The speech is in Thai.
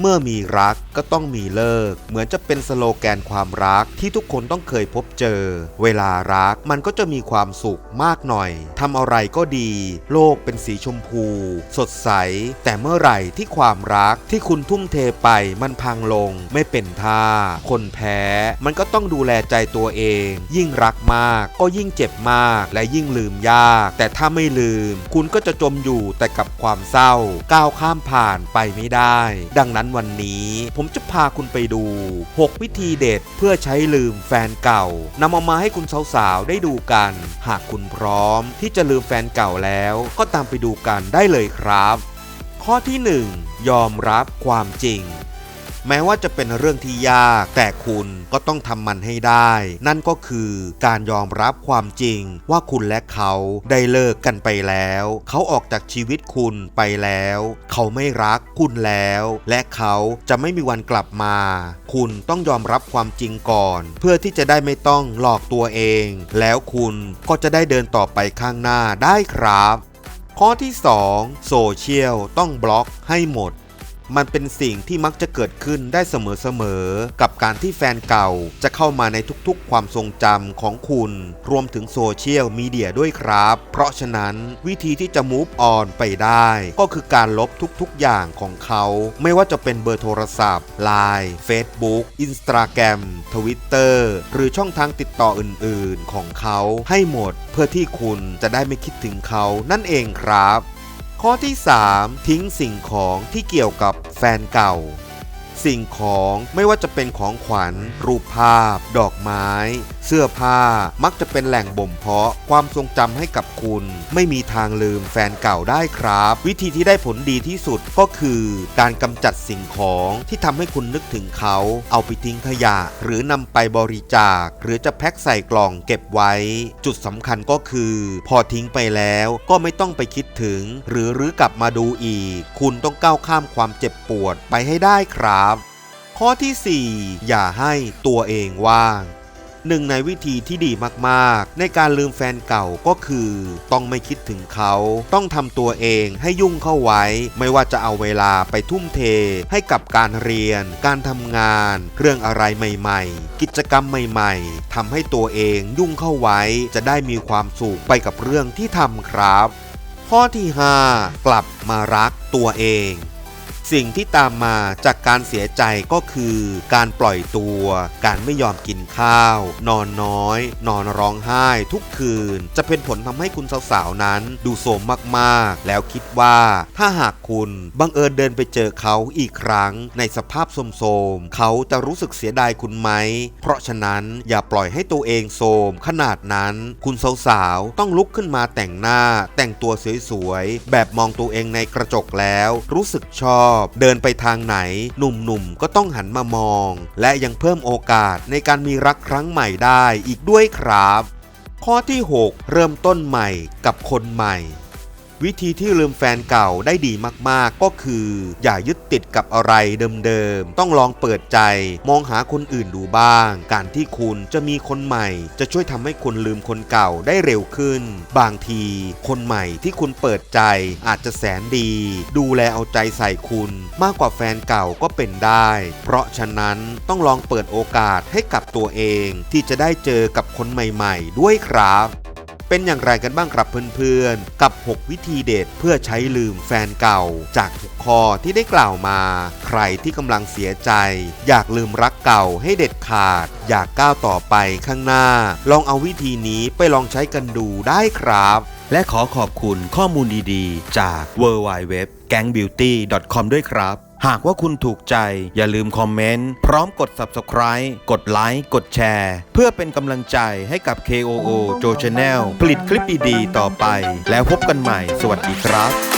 เมื่อมีรักก็ต้องมีเลิก เหมือนจะเป็นสโลแกนความรักที่ทุกคนต้องเคยพบเจอ เวลารักมันก็จะมีความสุขมากหน่อยทำอะไรก็ดี โลกเป็นสีชมพู สดใส แต่เมื่อไหร่ที่ความรักที่คุณทุ่มเทไปมันพังลง ไม่เป็นท่า คนแพ้ มันก็ต้องดูแลใจตัวเอง ยิ่งรักมากก็ยิ่งเจ็บมากและยิ่งลืมยาก แต่ถ้าไม่ลืม คุณก็จะจมอยู่แต่กับความเศร้า ก้าวข้ามผ่านไปไม่ได้ ดังนั้นวันนี้ ผมจะพาคุณไปดู 6 วิธีเด็ดเพื่อใช้ลืมแฟนเก่านำเอามาให้คุณสาวๆ ได้ดูกัน หากคุณพร้อม ที่จะลืมแฟนเก่าแล้ว ก็ตามไปดูกันได้เลยครับ ข้อที่ 1 ยอมรับความจริง แม้ว่าจะเป็นเรื่องที่ยาก แต่คุณก็ต้องทำมันให้ได้ นั่นก็คือการยอมรับความจริงว่าคุณและเขาได้เลิกกันไปแล้ว เขาออกจากชีวิตคุณไปแล้ว เขาไม่รักคุณแล้ว และเขาจะไม่มีวันกลับมา คุณต้องยอมรับความจริงก่อน เพื่อที่จะได้ไม่ต้องหลอกตัวเอง แล้วคุณก็จะได้เดินต่อไปข้างหน้าได้ครับ ข้อที่ 2 โซเชียลต้องบล็อกให้หมด มันเป็นสิ่งที่มักจะเกิดขึ้นได้เสมอๆ กับการที่แฟนเก่าจะเข้ามาในทุกๆ ความทรงจำของคุณ รวมถึงโซเชียลมีเดียด้วยครับ เพราะฉะนั้นวิธีที่จะ move on ไปได้ ก็คือการลบทุกๆ อย่างของเขา ไม่ว่าจะเป็นเบอร์โทรศัพท์ Line Facebook Instagram Twitter หรือช่องทางติดต่ออื่นๆ ของเขาให้หมด เพื่อที่คุณจะได้ไม่คิดถึงเขานั่นเองครับ ข้อที่ 3 ทิ้งสิ่งของที่เกี่ยวกับแฟนเก่า สิ่งของไม่ว่าจะเป็นของขวัญ รูปภาพ ดอกไม้ เสื้อผ้ามักจะเป็นแหล่งบ่มเพาะความทรงจำให้กับคุณ ไม่มีทางลืมแฟนเก่าได้ครับ วิธีที่ได้ผลดีที่สุดก็คือการกำจัดสิ่งของที่ทำให้คุณนึกถึงเขา เอาไปทิ้งขยะ หรือนำไปบริจาค หรือจะแพ็คใส่กล่องเก็บไว้ จุดสำคัญก็คือ พอทิ้งไปแล้วก็ไม่ต้องไปคิดถึง หรือรื้อกลับมาดูอีก คุณต้องก้าวข้ามความเจ็บปวดไปให้ได้ครับ ข้อที่ 4 อย่าให้ตัวเองว่าง หนึ่งในวิธีที่ดีมากๆ ในการลืมแฟนเก่าก็คือ ต้องไม่คิดถึงเขา ต้องทำตัวเองให้ยุ่งเข้าไว้ ไม่ว่าจะเอาเวลาไปทุ่มเท ให้กับการเรียน การทำงาน เรื่องอะไรใหม่ ๆ กิจกรรมใหม่ ๆทำให้ตัวเองยุ่งเข้าไว้ จะได้มีความสุขไปกับเรื่องที่ทำครับ ข้อที่ 5 กลับมารักตัวเอง สิ่งที่ตามมาจากการเสียใจก็คือ การปล่อยตัว การไม่ยอมกินข้าว นอนน้อย นอนร้องไห้ทุกคืน จะเป็นผลทำให้คุณสาวๆนั้นดูโสมมากๆ แล้วคิดว่าถ้าหากคุณบังเอิญเดินไปเจอเขาอีกครั้งในสภาพโสมๆเขาจะรู้สึกเสียดายคุณไหม เพราะฉะนั้นอย่าปล่อยให้ตัวเองโสมขนาดนั้น คุณสาวๆต้องลุกขึ้นมาแต่งหน้า แต่งตัวสวยๆแบบมองตัวเองในกระจกแล้ว รู้สึกชอบเดินไปทางไหน หนุ่มๆก็ต้องหันมามอง และยังเพิ่มโอกาสในการมีรักครั้งใหม่ได้อีกด้วยครับ ข้อที่ 6 เริ่มต้นใหม่กับคนใหม่ วิธีที่ลืมแฟนเก่าได้ดีมากๆ ก็คือ อย่ายึดติดกับอะไรเดิมๆ ต้องลองเปิดใจ มองหาคนอื่นดูบ้าง การที่คุณจะมีคนใหม่ จะช่วยทำให้คุณลืมคนเก่าได้เร็วขึ้น บางที คนใหม่ที่คุณเปิดใจ อาจจะแสนดี ดูแลเอาใจใส่คุณ มากกว่าแฟนเก่าก็เป็นได้ เพราะฉะนั้นต้องลองเปิดโอกาสให้กับตัวเอง ที่จะได้เจอกับคนใหม่ ๆ ด้วยครับ เป็นอย่างไรกันบ้างครับเพื่อนๆ กับ 6 วิธีเด็ดเพื่อใช้ลืมแฟนเก่า จากทุกข้อที่ได้กล่าวมา ใครที่กำลังเสียใจ อยากลืมรักเก่าให้เด็ดขาด อยากก้าวต่อไปข้างหน้า ลองเอาวิธีนี้ไปลองใช้กันดูได้ครับและขอขอบคุณข้อมูลดีๆ จาก w w w g a n g b e a u t y c o m ด้วยครับ หากว่าคุณถูกใจอย่าลืมคอมเมนต์ พร้อมกด Subscribe กดไลค์กดแชร์ เพื่อเป็นกำลังใจให้กับ KOO JO Channel ผลิตคลิปดีๆต่อไป แล้วพบกันใหม่ สวัสดีครับ